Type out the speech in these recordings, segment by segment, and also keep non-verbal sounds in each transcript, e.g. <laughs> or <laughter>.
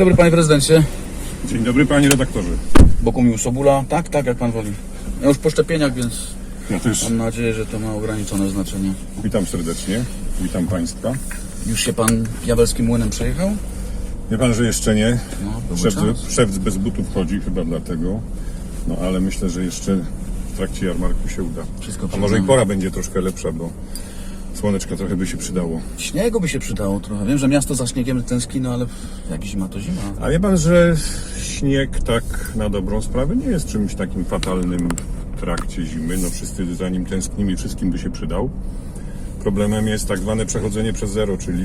dobry panie prezydencie. Dzień dobry panie redaktorze. Bogumił Sobula. Tak, tak, jak pan woli. Ja już po szczepieniach, więc Ja też mam nadzieję, że to ma ograniczone znaczenie. witam serdecznie. Witam państwa. Już się pan diabelskim młynem przejechał? Wie pan, że jeszcze nie. No, szewc bez butów chodzi chyba dlatego. No ale myślę, że jeszcze w trakcie jarmarku się uda. Wszystko A może i pora będzie troszkę lepsza, bo słoneczka trochę by się przydało. Śniegu by się przydało trochę. Wiem, że miasto za śniegiem tęskni, no ale jak zima to zima. A wie pan, że śnieg tak na dobrą sprawę nie jest czymś takim fatalnym w trakcie zimy. No wszyscy za nim tęsknimy, wszystkim by się przydał. Problemem jest tak zwane przechodzenie przez zero, czyli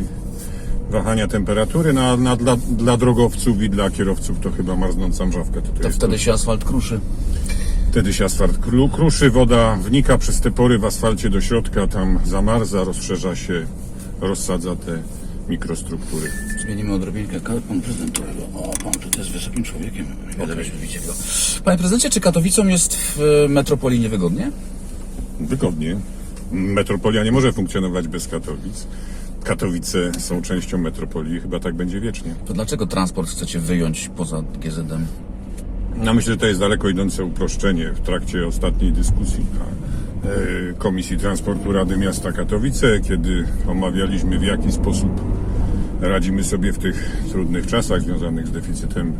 wahania temperatury. Na, na, dla, dla drogowców i dla kierowców to chyba marznąca mrzawka. To, to jest wtedy się asfalt kruszy. Wtedy się asfalt kru- kruszy, woda wnika przez te pory w asfalcie do środka, tam zamarza, rozszerza się, rozsadza te mikrostruktury. Zmienimy odrobinkę. Pan prezydent. O, pan tutaj jest wysokim człowiekiem. Byśmy widzieli go. Panie prezydencie, czy Katowicom jest w e, metropolii niewygodnie? Wygodnie. Metropolia nie może funkcjonować bez Katowic. Katowice są częścią metropolii, chyba tak będzie wiecznie. To dlaczego transport chcecie wyjąć poza GZM? No myślę, że to jest daleko idące uproszczenie. W trakcie ostatniej dyskusji na e, Komisji Transportu Rady Miasta Katowice, kiedy omawialiśmy w jaki sposób radzimy sobie w tych trudnych czasach związanych z deficytem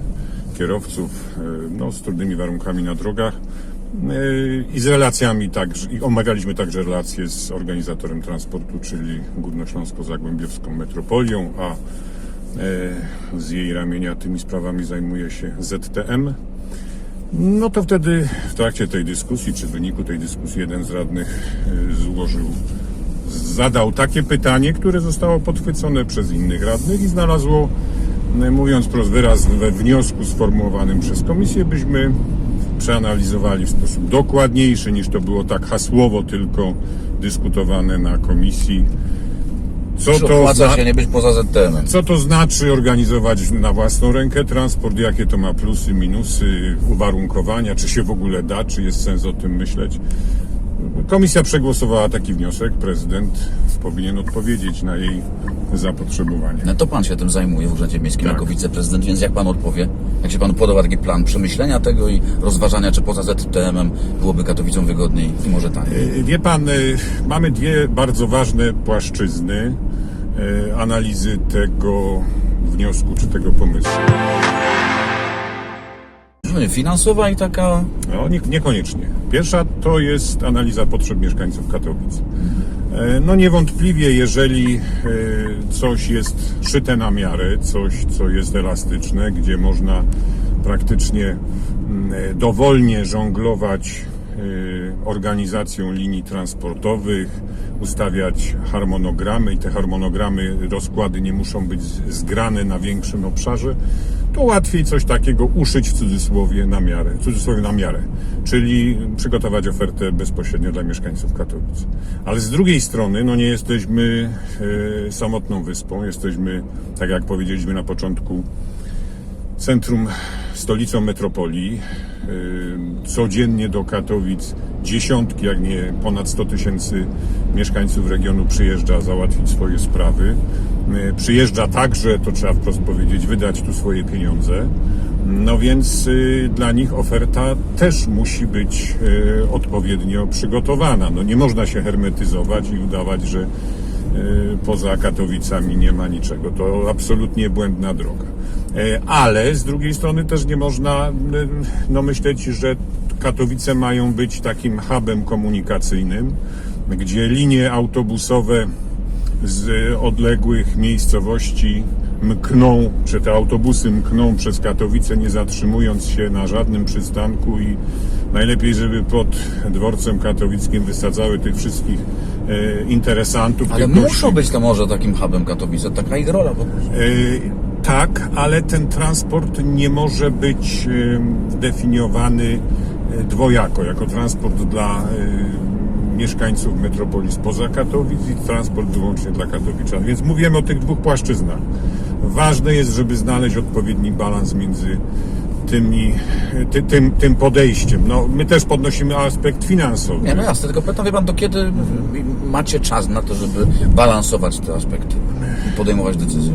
kierowców, e, no, z trudnymi warunkami na drogach e, i z relacjami także, i omawialiśmy także relacje z organizatorem transportu, czyli Górnośląsko-Zagłębiowską Metropolią, a z jej ramienia tymi sprawami zajmuje się ZTM. No to wtedy w trakcie tej dyskusji, czy w wyniku tej dyskusji jeden z radnych y, złożył, zadał takie pytanie, które zostało podchwycone przez innych radnych i znalazło, mówiąc prost wyraz, we wniosku sformułowanym przez komisję, byśmy przeanalizowali w sposób dokładniejszy niż to było tak hasłowo tylko dyskutowane na komisji. Co to opłaca się nie być poza ZTM-em? co to znaczy organizować na własną rękę transport? Jakie to ma plusy, minusy, uwarunkowania? Czy się w ogóle da? Czy jest sens o tym myśleć? Komisja przegłosowała taki wniosek. Prezydent powinien odpowiedzieć na jej zapotrzebowanie. No to pan się tym zajmuje w Urzędzie Miejskim Tak. jako wiceprezydent, więc jak pan odpowie? Jak się panu podoba taki plan przemyślenia tego i rozważania, czy poza ZTM-em byłoby Katowicom wygodniej i może taniej? Y, Wie pan, y, mamy dwie bardzo ważne płaszczyzny y, analizy tego wniosku czy tego pomysłu. No, Finansowa i taka... No, nie, niekoniecznie. Pierwsza to jest analiza potrzeb mieszkańców Katowic. E, No niewątpliwie, jeżeli e, coś jest szyte na miarę, coś, co jest elastyczne, gdzie można praktycznie mm, e, dowolnie żonglować organizacją linii transportowych, ustawiać harmonogramy i te harmonogramy, rozkłady nie muszą być zgrane na większym obszarze, to łatwiej coś takiego uszyć w cudzysłowie na miarę, w cudzysłowie na miarę, czyli przygotować ofertę bezpośrednio dla mieszkańców Katowic. Ale z drugiej strony, no nie jesteśmy e, samotną wyspą, jesteśmy, tak jak powiedzieliśmy na początku, centrum, stolicą metropolii. Yy, Codziennie do Katowic dziesiątki, jak nie ponad 100 tysięcy mieszkańców regionu przyjeżdża załatwić swoje sprawy. Yy, Przyjeżdża także, to trzeba wprost powiedzieć, wydać tu swoje pieniądze. No więc yy, dla nich oferta też musi być odpowiednio przygotowana. No nie można się hermetyzować i udawać, że poza Katowicami nie ma niczego. To absolutnie błędna droga. E, Ale z drugiej strony też nie można e, no, myśleć, że Katowice mają być takim hubem komunikacyjnym, gdzie linie autobusowe z odległych miejscowości mkną, czy te autobusy mkną przez Katowice, nie zatrzymując się na żadnym przystanku i najlepiej, żeby pod dworcem katowickim wysadzały tych wszystkich e, interesantów. Ale muszą gości. być to może takim hubem Katowice, taka ich rola po prostu. E, Tak, ale ten transport nie może być e, definiowany e, dwojako, jako transport dla e, mieszkańców metropolii spoza Katowic i transport wyłącznie dla Katowiczan. Więc mówimy o tych dwóch płaszczyznach. Ważne jest, żeby znaleźć odpowiedni balans między tymi, ty, tym, tym podejściem. No, my też podnosimy aspekt finansowy. Nie, no jasne, tylko pytam, wie pan, to kiedy macie czas na to, żeby balansować te aspekty? i podejmować decyzje?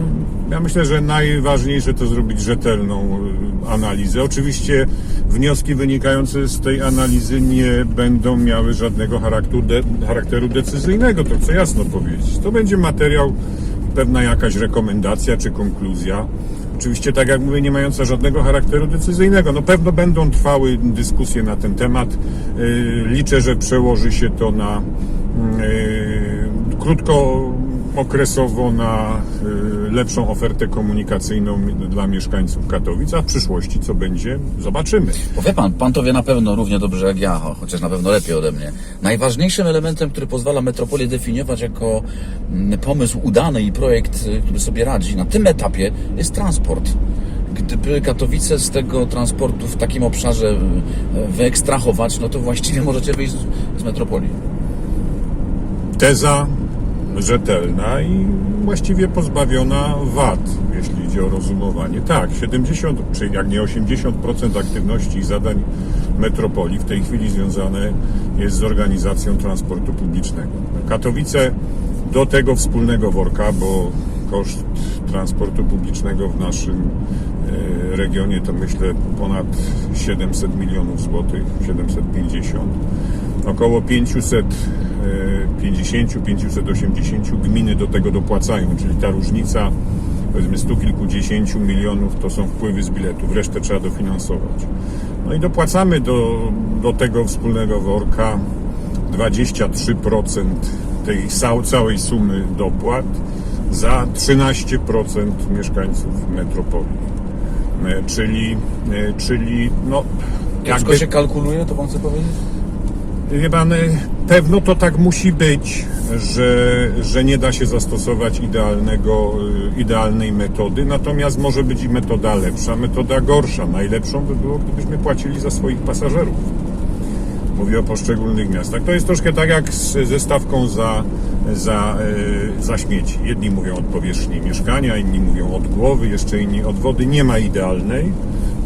Ja myślę, że najważniejsze to zrobić rzetelną y, analizę. Oczywiście wnioski wynikające z tej analizy nie będą miały żadnego charakteru, de, charakteru decyzyjnego, to chcę jasno powiedzieć. To będzie materiał, pewna jakaś rekomendacja czy konkluzja. Oczywiście, tak jak mówię, nie mająca żadnego charakteru decyzyjnego. No pewno będą trwały dyskusje na ten temat. Y, Liczę, że przełoży się to na y, krótko okresowo na y, lepszą ofertę komunikacyjną dla mieszkańców Katowic, a w przyszłości co będzie, zobaczymy. Bo wie pan, pan to wie na pewno równie dobrze jak ja, cho- chociaż na pewno lepiej ode mnie. Najważniejszym elementem, który pozwala metropolię definiować jako mm, pomysł udany i projekt, y, który sobie radzi na tym etapie, jest transport. Gdyby Katowice z tego transportu w takim obszarze y, wyekstrahować, no to właściwie możecie wyjść z metropolii. Teza rzetelna i właściwie pozbawiona wad, jeśli idzie o rozumowanie. Tak, 70, czy jak nie 80% aktywności i zadań metropolii w tej chwili związane jest z organizacją transportu publicznego. Katowice do tego wspólnego worka, bo koszt transportu publicznego w naszym e, regionie to myślę ponad 700 milionów złotych, 750. Około 550-580 gminy do tego dopłacają, czyli ta różnica powiedzmy stu kilkudziesięciu milionów to są wpływy z biletów, resztę trzeba dofinansować. No i dopłacamy do, do tego wspólnego worka 23% tej cał- całej sumy dopłat za 13% mieszkańców metropolii. E, Czyli, e, czyli no, Jak to się kalkuluje, to pan chce powiedzieć? Wie pan, y, pewno to tak musi być, że, że nie da się zastosować idealnego, y, idealnej metody, natomiast może być i metoda lepsza, metoda gorsza. Najlepszą by było, gdybyśmy płacili za swoich pasażerów. Mówię o poszczególnych miastach. To jest troszkę tak jak z, ze stawką za, za, y, za śmieci. Jedni mówią od powierzchni mieszkania, inni mówią od głowy, jeszcze inni od wody. Nie ma idealnej,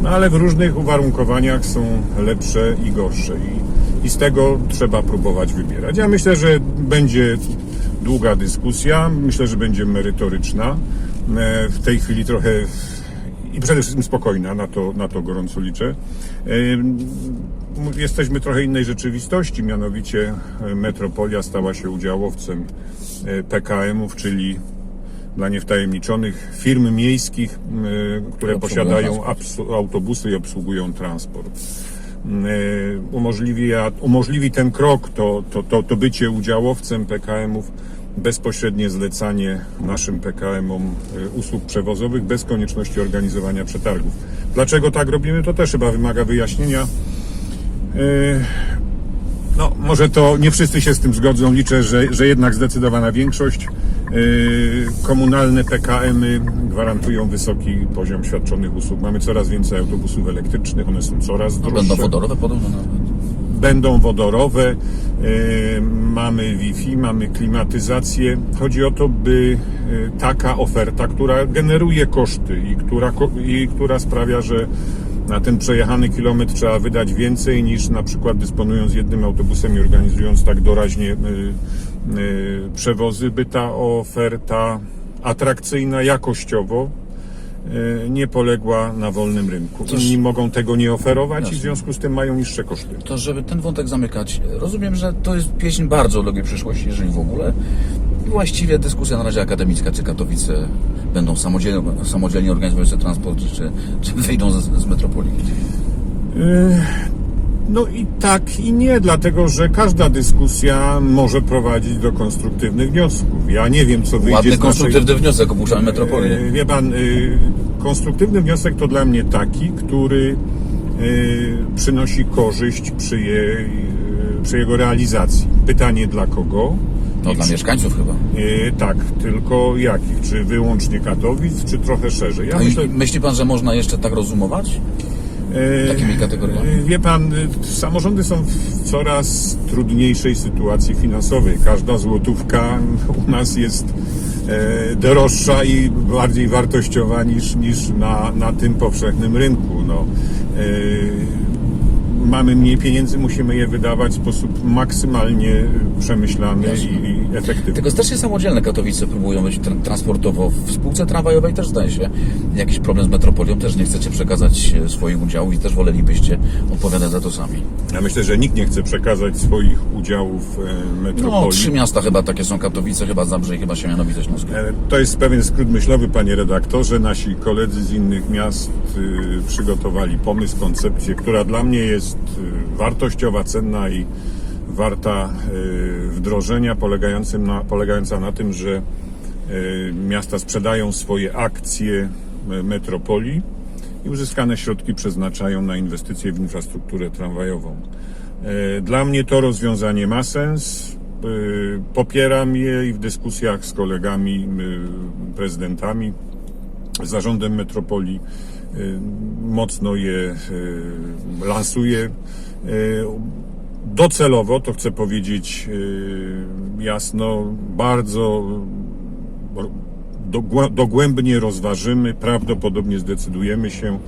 no ale w różnych uwarunkowaniach są lepsze i gorsze. I, i z tego trzeba próbować wybierać. Ja myślę, że będzie długa dyskusja, myślę, że będzie merytoryczna. E, W tej chwili trochę i przede wszystkim spokojna, na to, na to gorąco liczę. Ym, Jesteśmy trochę innej rzeczywistości, mianowicie e, metropolia stała się udziałowcem e, PKM-ów, czyli dla niewtajemniczonych firm miejskich, e, które posiadają autobusy i obsługują transport. E, Umożliwi, umożliwi ten krok, to, to, to, to bycie udziałowcem PKM-ów, bezpośrednie zlecanie naszym PKM-om e, usług przewozowych bez konieczności organizowania przetargów. Dlaczego tak robimy, to też chyba wymaga wyjaśnienia. No, może to nie wszyscy się z tym zgodzą. Liczę, że, że jednak zdecydowana większość. Yy, komunalne PKM-y gwarantują wysoki poziom świadczonych usług. Mamy coraz więcej autobusów elektrycznych, one są coraz droższe. będą wodorowe podobno nawet. Będą wodorowe, yy, mamy Wi-Fi, mamy klimatyzację. Chodzi o to, by yy, taka oferta, która generuje koszty i która, i która sprawia, że na ten przejechany kilometr trzeba wydać więcej niż na przykład dysponując jednym autobusem i organizując tak doraźnie yy, yy, przewozy, by ta oferta atrakcyjna jakościowo yy, nie poległa na wolnym rynku. Toż- Inni mogą tego nie oferować i Jasne. w związku z tym mają niższe koszty. To żeby ten wątek zamykać, rozumiem, że to jest pieśń bardzo odległej przyszłości, jeżeli w ogóle. I właściwie dyskusja na razie akademicka, czy Katowice będą samodzielnie, samodzielnie organizować sobie transport, czy, czy wyjdą z, z metropolii. No i tak i nie, dlatego że każda dyskusja może prowadzić do konstruktywnych wniosków. Ja nie wiem, co wyjdzie Ładny, z naszej... konstruktywny wniosek, opuszczamy metropolię. E, Wie pan, e, konstruktywny wniosek to dla mnie taki, który przynosi korzyść przy, jej, e, przy jego realizacji. Pytanie dla kogo? No I dla przy- mieszkańców chyba. E, tak, tylko jakich? Czy wyłącznie Katowic, czy trochę szerzej? Ja myślę, myśli pan, że można jeszcze tak rozumować? e, Takimi kategoriami? E, Wie pan, samorządy są w coraz trudniejszej sytuacji finansowej. Każda złotówka u nas jest droższa i bardziej wartościowa niż, niż na, na tym powszechnym rynku. No, mamy mniej pieniędzy, musimy je wydawać w sposób maksymalnie przemyślany Jasne. i, i efektywny. Tylko strasznie samodzielne Katowice próbują być tra- transportowo. W spółce tramwajowej też zdaje się jakiś problem z metropolią. Też nie chcecie przekazać e, swoich udziałów i też wolelibyście odpowiadać za to sami. Ja myślę, że nikt nie chce przekazać swoich udziałów e, No, metropolii. trzy miasta chyba takie są Katowice, chyba Zabrze i chyba Siemianowice Śląskie. E, To jest pewien skrót myślowy, panie redaktorze. Nasi koledzy z innych miast przygotowali pomysł, koncepcję, która dla mnie jest wartościowa, cenna i warta y, wdrożenia, polegającym na, polegająca na tym, że y, miasta sprzedają swoje akcje y, metropolii i uzyskane środki przeznaczają na inwestycje w infrastrukturę tramwajową. Dla mnie to rozwiązanie ma sens. Popieram je i w dyskusjach z kolegami, prezydentami, zarządem metropolii mocno je lansuję. Docelowo, to chcę powiedzieć e, jasno, bardzo dogłębnie rozważymy, prawdopodobnie zdecydujemy się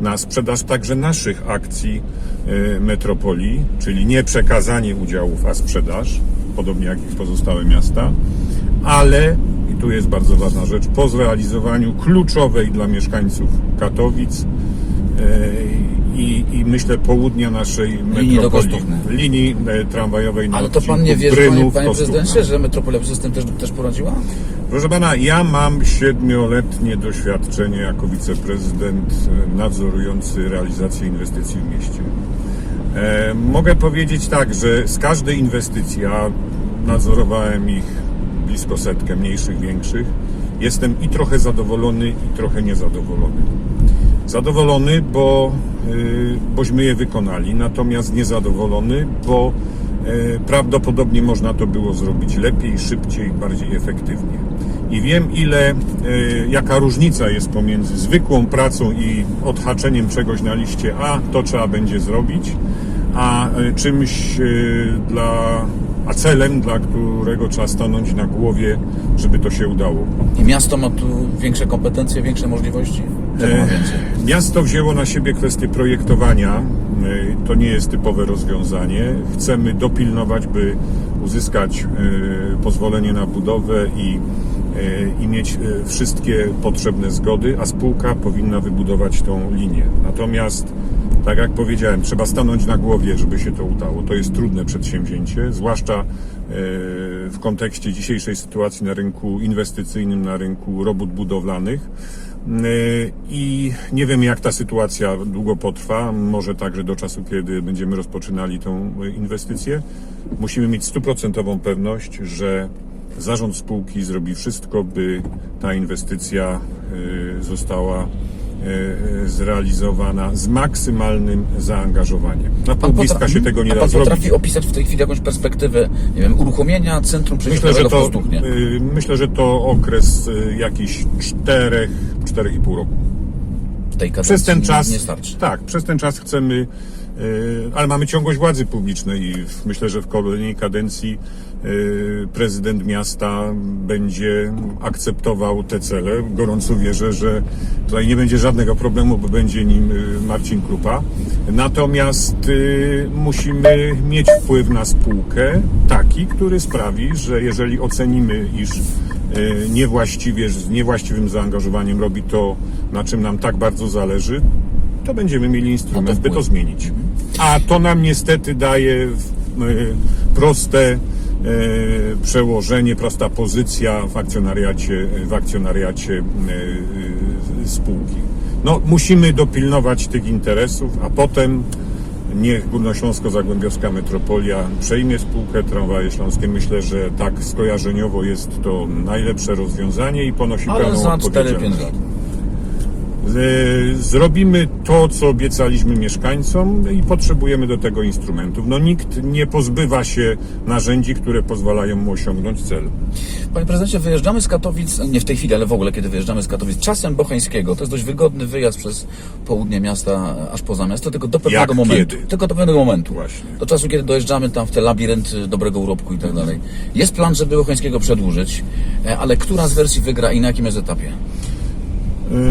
na sprzedaż także naszych akcji e, metropolii, czyli nie przekazanie udziałów, a sprzedaż, podobnie jak i pozostałe miasta, ale, i tu jest bardzo ważna rzecz, po zrealizowaniu kluczowej dla mieszkańców Katowic e, i, i myślę południa naszej Linii metropolii, linii e, tramwajowej na Ale to pan nie wierzy, panie, Brynów, panie prezydencie, że metropolia w system też, też poradziła? Proszę pana, ja mam siedmioletnie doświadczenie jako wiceprezydent e, nadzorujący realizację inwestycji w mieście. E, mogę powiedzieć tak, że z każdej inwestycji, a nadzorowałem ich blisko setkę, mniejszych, większych, jestem i trochę zadowolony, i trochę niezadowolony. Zadowolony, bo y, bośmy je wykonali, natomiast niezadowolony, bo y, prawdopodobnie można to było zrobić lepiej, szybciej, bardziej efektywnie. I wiem, ile, y, jaka różnica jest pomiędzy zwykłą pracą i odhaczeniem czegoś na liście A, to trzeba będzie zrobić, a czymś dla, a celem, dla którego trzeba stanąć na głowie, żeby to się udało. I miasto ma tu większe kompetencje, większe możliwości? E? Miasto wzięło na siebie kwestię projektowania. E, To nie jest typowe rozwiązanie. Chcemy dopilnować, by uzyskać e, pozwolenie na budowę i, i mieć wszystkie potrzebne zgody, a spółka powinna wybudować tą linię. Natomiast, tak jak powiedziałem, trzeba stanąć na głowie, żeby się to udało. To jest trudne przedsięwzięcie, zwłaszcza w kontekście dzisiejszej sytuacji na rynku inwestycyjnym, na rynku robót budowlanych. Yy, I nie wiem, jak ta sytuacja długo potrwa. Może także do czasu, kiedy będziemy rozpoczynali tą y, inwestycję. Musimy mieć stuprocentową pewność, że zarząd spółki zrobi wszystko, by ta inwestycja y, została y, zrealizowana z maksymalnym zaangażowaniem. Na pół bliska się tego nie a da pan zrobić. potrafi opisać w tej chwili jakąś perspektywę, nie wiem, uruchomienia centrum Myślę, że to, y, myślę, że to okres jakichś czterech, czterech i pół roku. W tej Przez ten czas. nie starczy. Tak, przez ten czas chcemy. Y, Ale mamy ciągłość władzy publicznej i myślę, że w kolejnej kadencji y, prezydent miasta będzie akceptował te cele. Gorąco wierzę, że tutaj nie będzie żadnego problemu, bo będzie nim y, Marcin Krupa. Natomiast musimy mieć wpływ na spółkę taki, który sprawi, że jeżeli ocenimy, iż niewłaściwie, z niewłaściwym zaangażowaniem robi to, na czym nam tak bardzo zależy, to będziemy mieli instrument, by to zmienić. A to nam niestety daje y, proste y, przełożenie, prosta pozycja w akcjonariacie, w akcjonariacie y, spółki. No, musimy dopilnować tych interesów, a potem niech Górnośląsko-Zagłębiowska Metropolia przejmie spółkę Tramwaje Śląskie. Myślę, że tak skojarzeniowo jest to najlepsze rozwiązanie i ponosi Ale pełną za 4-5 odpowiedzialność. lat. E, Zrobimy to, co obiecaliśmy mieszkańcom i potrzebujemy do tego instrumentów. No nikt nie pozbywa się narzędzi, które pozwalają mu osiągnąć cel. Panie prezydencie, wyjeżdżamy z Katowic, nie w tej chwili, ale w ogóle kiedy wyjeżdżamy z Katowic, czasem Bocheńskiego, to jest dość wygodny wyjazd przez południe miasta, aż poza miasto, tylko do pewnego Jak momentu. kiedy? Tylko do pewnego momentu. Właśnie. Do czasu, kiedy dojeżdżamy tam w te labirynty dobrego urobku i tak dalej. Jest plan, żeby Bocheńskiego przedłużyć, e, ale która z wersji wygra i na jakim jest etapie?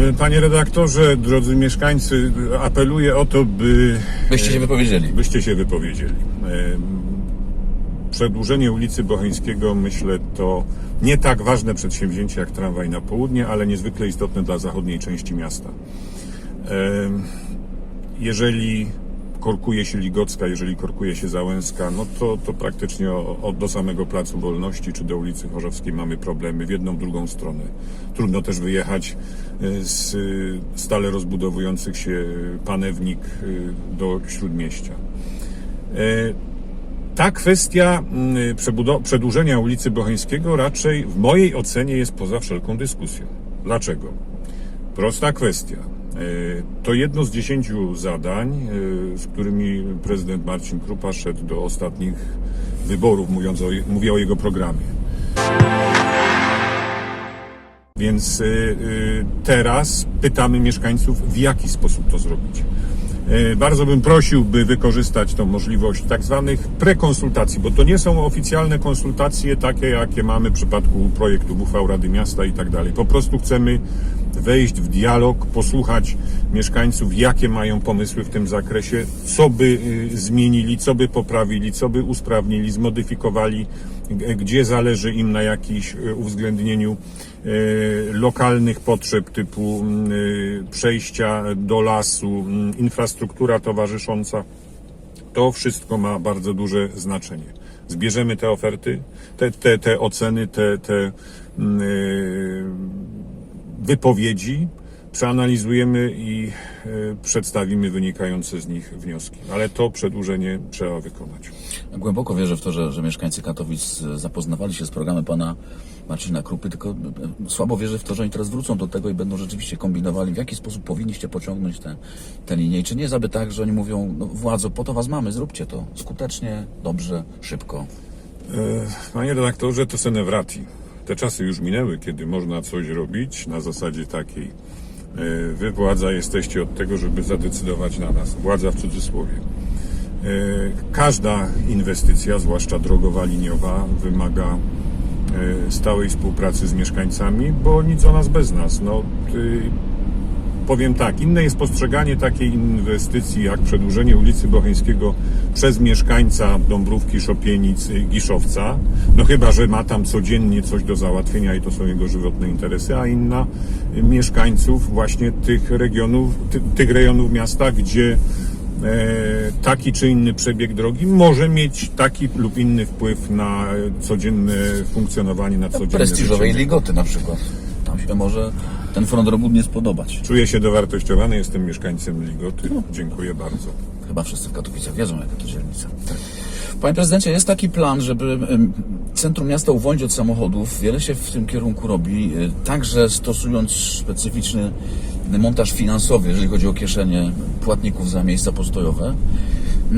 E, Panie redaktorze, drodzy mieszkańcy, apeluję o to, by Byście się wypowiedzieli. byście się wypowiedzieli. E, Przedłużenie ulicy Bocheńskiego, myślę, to nie tak ważne przedsięwzięcie jak tramwaj na południe, ale niezwykle istotne dla zachodniej części miasta. E, Jeżeli korkuje się Ligocka, jeżeli korkuje się Załęska, no to, to praktycznie od do samego Placu Wolności czy do ulicy Chorzowskiej mamy problemy w jedną, drugą stronę. Trudno też wyjechać e, z e, stale rozbudowujących się panewnik e, do Śródmieścia. E, Ta kwestia przedłużenia ulicy Bocheńskiego raczej w mojej ocenie jest poza wszelką dyskusją. Dlaczego? Prosta kwestia. E, To jedno z dziesięciu zadań, e, z którymi prezydent Marcin Krupa szedł do ostatnich wyborów, mówiąc o, mówię o jego programie. Więc y, teraz pytamy mieszkańców, w jaki sposób to zrobić. Bardzo bym prosił, by wykorzystać tą możliwość tak zwanych prekonsultacji, bo to nie są oficjalne konsultacje takie, jakie mamy w przypadku projektu uchwał Rady Miasta i tak dalej. Po prostu chcemy wejść w dialog, posłuchać mieszkańców, jakie mają pomysły w tym zakresie, co by y, zmienili, co by poprawili, co by usprawnili, zmodyfikowali, gdzie zależy im na jakimś y, uwzględnieniu y, lokalnych potrzeb typu mm, przejścia do lasu, mm, infrastruktura towarzysząca. To wszystko ma bardzo duże znaczenie. Zbierzemy te oferty, te, te, te oceny, te, te mm, y, wypowiedzi, przeanalizujemy i y, przedstawimy wynikające z nich wnioski. Ale to przedłużenie trzeba wykonać. Głęboko wierzę w to, że, że mieszkańcy Katowic e, zapoznawali się z programem pana Marcina Krupy, tylko e, słabo wierzę w to, że oni teraz wrócą do tego i będą rzeczywiście kombinowali, w jaki sposób powinniście pociągnąć te, te linie. I czy nie jest aby tak, że oni mówią, no, władzo, po to was mamy, zróbcie to skutecznie, dobrze, szybko. E, Panie redaktorze, to senewrati. Te czasy już minęły, kiedy można coś robić na zasadzie takiej. e, Wy, władza, jesteście od tego, żeby zadecydować na nas. Władza w cudzysłowie. E, Każda inwestycja, zwłaszcza drogowa, liniowa, wymaga e, stałej współpracy z mieszkańcami, bo nic o nas bez nas. No, Powiem tak, inne jest postrzeganie takiej inwestycji jak przedłużenie ulicy Bocheńskiego przez mieszkańca Dąbrówki, Szopienic, y, Giszowca, no chyba, że ma tam codziennie coś do załatwienia i to są jego żywotne interesy, a inna y, mieszkańców właśnie tych regionów, ty, tych rejonów miasta, gdzie e, taki czy inny przebieg drogi może mieć taki lub inny wpływ na e, codzienne funkcjonowanie, na codzienne Prestiżowej życie. ligoty na przykład. Tam się może ten front robót nie spodobać. Czuję się dowartościowany, jestem mieszkańcem Ligoty. Dziękuję bardzo. Chyba wszyscy w Katowicach wiedzą, jaka to dzielnica. Panie prezydencie, jest taki plan, żeby centrum miasta uwolnić od samochodów. Wiele się w tym kierunku robi, y, także stosując specyficzny montaż finansowy, jeżeli chodzi o kieszenie płatników za miejsca postojowe.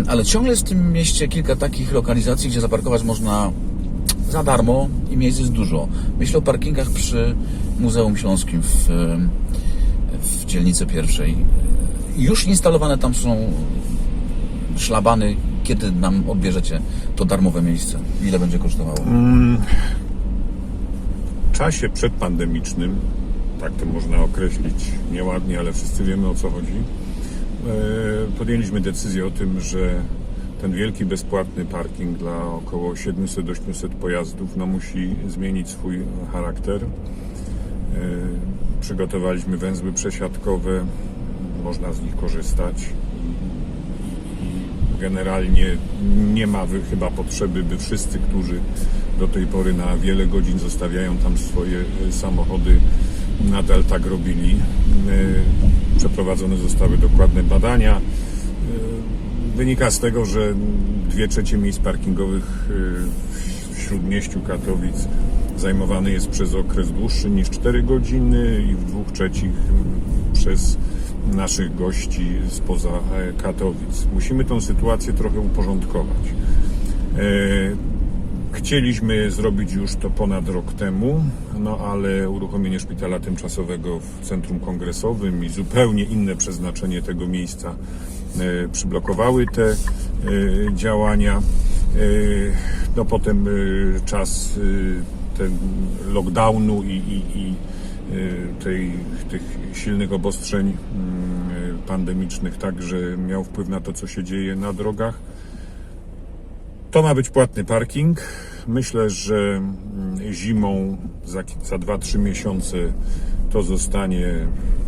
Ale ciągle jest w tym mieście kilka takich lokalizacji, gdzie zaparkować można za darmo i miejsc jest dużo. Myślę o parkingach przy Muzeum Śląskim w, w dzielnicy pierwszej. Już instalowane tam są szlabany, kiedy nam odbierzecie to darmowe miejsce? Ile będzie kosztowało? W czasie przedpandemicznym, tak to można określić nieładnie, ale wszyscy wiemy o co chodzi, e, podjęliśmy decyzję o tym, że ten wielki bezpłatny parking dla około 700-800 pojazdów no, musi zmienić swój charakter. E, Przygotowaliśmy węzły przesiadkowe, można z nich korzystać. Generalnie nie ma chyba potrzeby, by wszyscy, którzy do tej pory na wiele godzin zostawiają tam swoje e, samochody, nadal tak robili. E, Przeprowadzone zostały dokładne badania. E, Wynika z tego, że dwie trzecie miejsc parkingowych e, w śródmieściu Katowic zajmowany jest przez okres dłuższy niż 4 godziny i w dwóch trzecich przez naszych gości spoza e, Katowic. Musimy tą sytuację trochę uporządkować. Chcieliśmy zrobić już to ponad rok temu, no ale uruchomienie szpitala tymczasowego w centrum kongresowym i zupełnie inne przeznaczenie tego miejsca e, przyblokowały te e, działania. E, No potem czas ten lockdownu i, i, i tej, tych silnych obostrzeń mm, pandemicznych także miał wpływ na to, co się dzieje na drogach. To ma być płatny parking. Myślę, że mm, zimą za, za 2-3 miesiące to zostanie,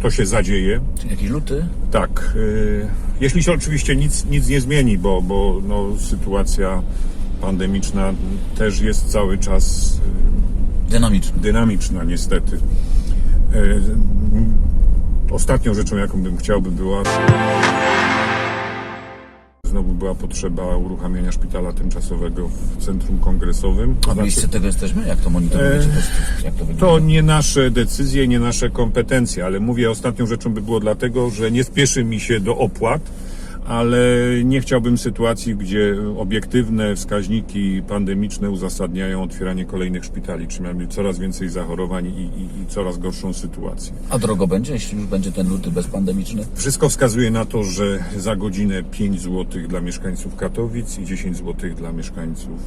to się zadzieje. Jakiś luty? Tak, y, jeśli się oczywiście nic, nic nie zmieni, bo, bo no, sytuacja pandemiczna też jest cały czas y, dynamiczna, niestety. Y, Ostatnią rzeczą, jaką bym chciał, by była była potrzeba uruchamiania szpitala tymczasowego w centrum kongresowym. A znaczy- bliscy tego jesteśmy? Jak to monitorujecie? To, jak to wygląda? to nie nasze decyzje, nie nasze kompetencje, ale mówię ostatnią rzeczą by było dlatego, że nie spieszy mi się do opłat, ale nie chciałbym sytuacji, gdzie obiektywne wskaźniki pandemiczne uzasadniają otwieranie kolejnych szpitali, czy mamy coraz więcej zachorowań i, i, i coraz gorszą sytuację. A drogo będzie, jeśli już będzie ten luty bezpandemiczny? Wszystko wskazuje na to, że za godzinę 5 zł dla mieszkańców Katowic i 10 zł dla mieszkańców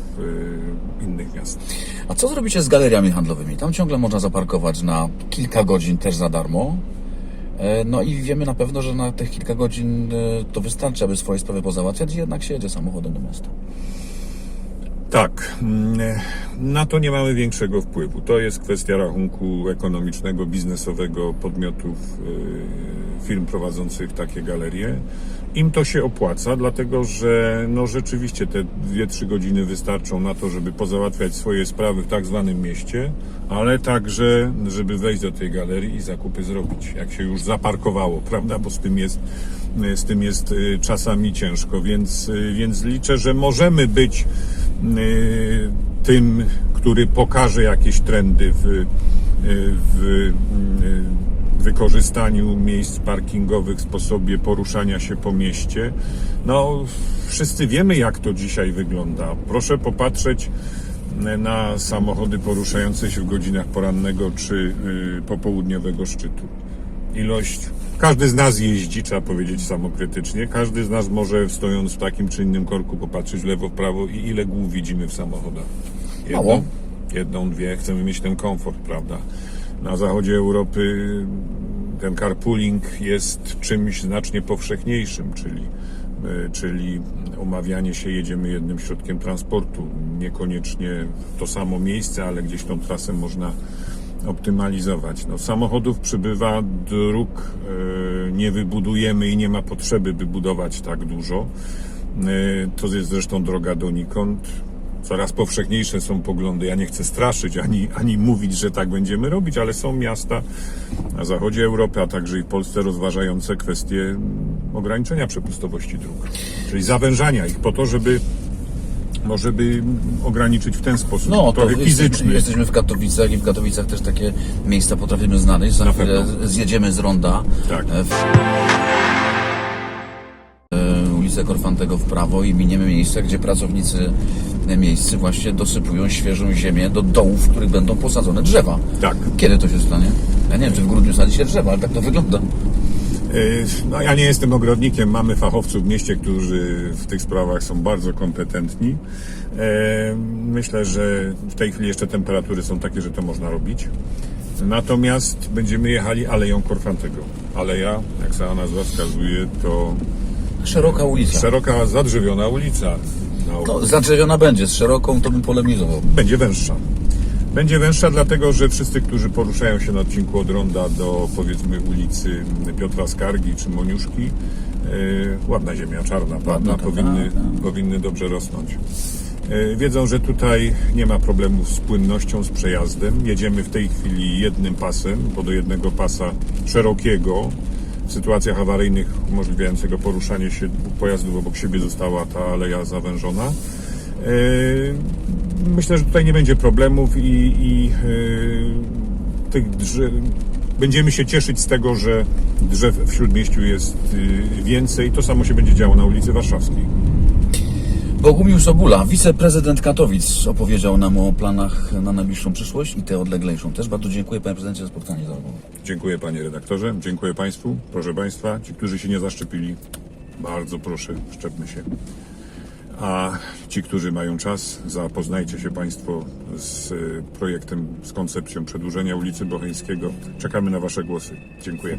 y, innych miast. A co zrobicie z galeriami handlowymi? Tam ciągle można zaparkować na kilka godzin też za darmo. E, No i wiemy na pewno, że na tych kilka godzin e, to wystarczy, aby swoje sprawy pozałatwiać jednak się jedzie samochodem do miasta. Tak, mm, na to nie mamy większego wpływu. To jest kwestia rachunku ekonomicznego, biznesowego podmiotów, y, firm prowadzących takie galerie. Im to się opłaca, dlatego że no rzeczywiście te 2-3 godziny wystarczą na to, żeby pozałatwiać swoje sprawy w tak zwanym mieście, ale także, żeby wejść do tej galerii i zakupy zrobić, jak się już zaparkowało, <laughs> prawda? Bo z tym jest, z tym jest y, czasami ciężko, więc, y, więc liczę, że możemy być tym, który pokaże jakieś trendy w, y, w y, wykorzystaniu miejsc parkingowych, sposobie poruszania się po mieście. No, wszyscy wiemy, jak to dzisiaj wygląda. Proszę popatrzeć na samochody poruszające się w godzinach porannego czy y, popołudniowego szczytu. Ilość. Każdy z nas jeździ, trzeba powiedzieć samokrytycznie. Każdy z nas może stojąc w takim czy innym korku popatrzeć w lewo, w prawo i ile głów widzimy w samochodach. Mało. jedną, dwie. Chcemy mieć ten komfort, prawda? Na zachodzie Europy ten carpooling jest czymś znacznie powszechniejszym, czyli, y, czyli umawianie się, jedziemy jednym środkiem transportu. Niekoniecznie to samo miejsce, ale gdzieś tą trasę można optymalizować. No, samochodów przybywa, dróg y, nie wybudujemy i nie ma potrzeby, by budować tak dużo. Y, To jest zresztą droga donikąd. Coraz powszechniejsze są poglądy. Ja nie chcę straszyć ani, ani mówić, że tak będziemy robić, ale są miasta na zachodzie Europy, a także i w Polsce rozważające kwestie ograniczenia przepustowości dróg, czyli zawężania ich po to, żeby może by ograniczyć w ten sposób No, to trochę jesteśmy, fizyczny. jesteśmy w Katowicach i w Katowicach też takie miejsca potrafimy znaleźć. Za Na chwilę pewno. zjedziemy z ronda. Tak. E, W... e, ulicę Korfantego w prawo i miniemy miejsce, gdzie pracownicy e, miejscy właśnie dosypują świeżą ziemię do dołów, w których będą posadzone drzewa. Tak. Kiedy to się stanie? Ja nie wiem, czy w grudniu sadzi się drzewa, ale tak to wygląda. Yy, No, ja nie jestem ogrodnikiem. Mamy fachowców w mieście, którzy w tych sprawach są bardzo kompetentni. Yy, Myślę, że w tej chwili jeszcze temperatury są takie, że to można robić. Natomiast będziemy jechali Aleją Korfantego. Aleja, jak sama nazwa wskazuje, to Szeroka ulica. szeroka, zadrzewiona ulica. No, zadrzewiona będzie, z szeroką to bym polemizował. będzie węższa. Będzie węższa dlatego, że wszyscy, którzy poruszają się na odcinku od Ronda do powiedzmy ulicy Piotra Skargi czy Moniuszki, yy, ładna ziemia, czarna, powinny, tak, powinny dobrze rosnąć. Yy, wiedzą, że tutaj nie ma problemów z płynnością, z przejazdem. Jedziemy w tej chwili jednym pasem, bo do jednego pasa szerokiego w sytuacjach awaryjnych umożliwiającego poruszanie się pojazdów obok siebie została ta aleja zawężona. Myślę, że tutaj nie będzie problemów i, i yy, tych drzew, będziemy się cieszyć z tego, że drzew w śródmieściu jest yy, więcej. To samo się będzie działo na ulicy Warszawskiej. Bogumił Sobula, wiceprezydent Katowic, opowiedział nam o planach na najbliższą przyszłość i tę odleglejszą też. Bardzo dziękuję panie prezydencie za spotkanie. Dziękuję panie redaktorze, dziękuję państwu. Proszę państwa, ci, którzy się nie zaszczepili, bardzo proszę, szczepmy się. A Ci, którzy mają czas, zapoznajcie się Państwo z y, projektem, z koncepcją przedłużenia ulicy Bocheńskiego. Czekamy na Wasze głosy. Dziękuję.